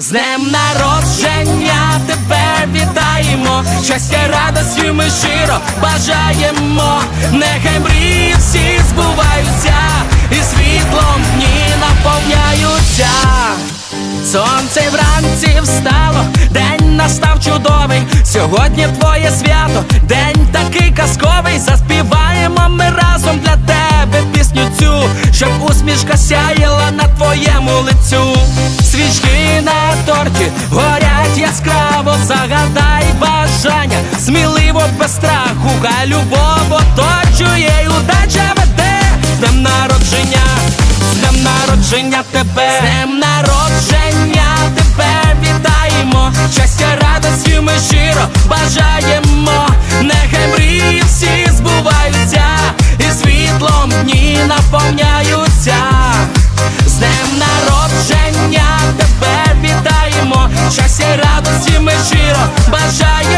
З днем народження тебе вітаємо, щастя, радості ми щиро бажаємо, нехай мрії всі збуваються, і світлом дні наповняються. Сонце вранці встало, день настав чудовий. Сьогодні твоє свято, день такий казковий. Заспіваємо ми разом для тебе пісню цю, щоб усмішка сяяла на твоєму лицю. Щоки горять яскраво, загадай бажання, сміливо без страху, хай любов оточує, і удача веде. Днем народження, з днем народження тебе, з днем народження. щиро бажаю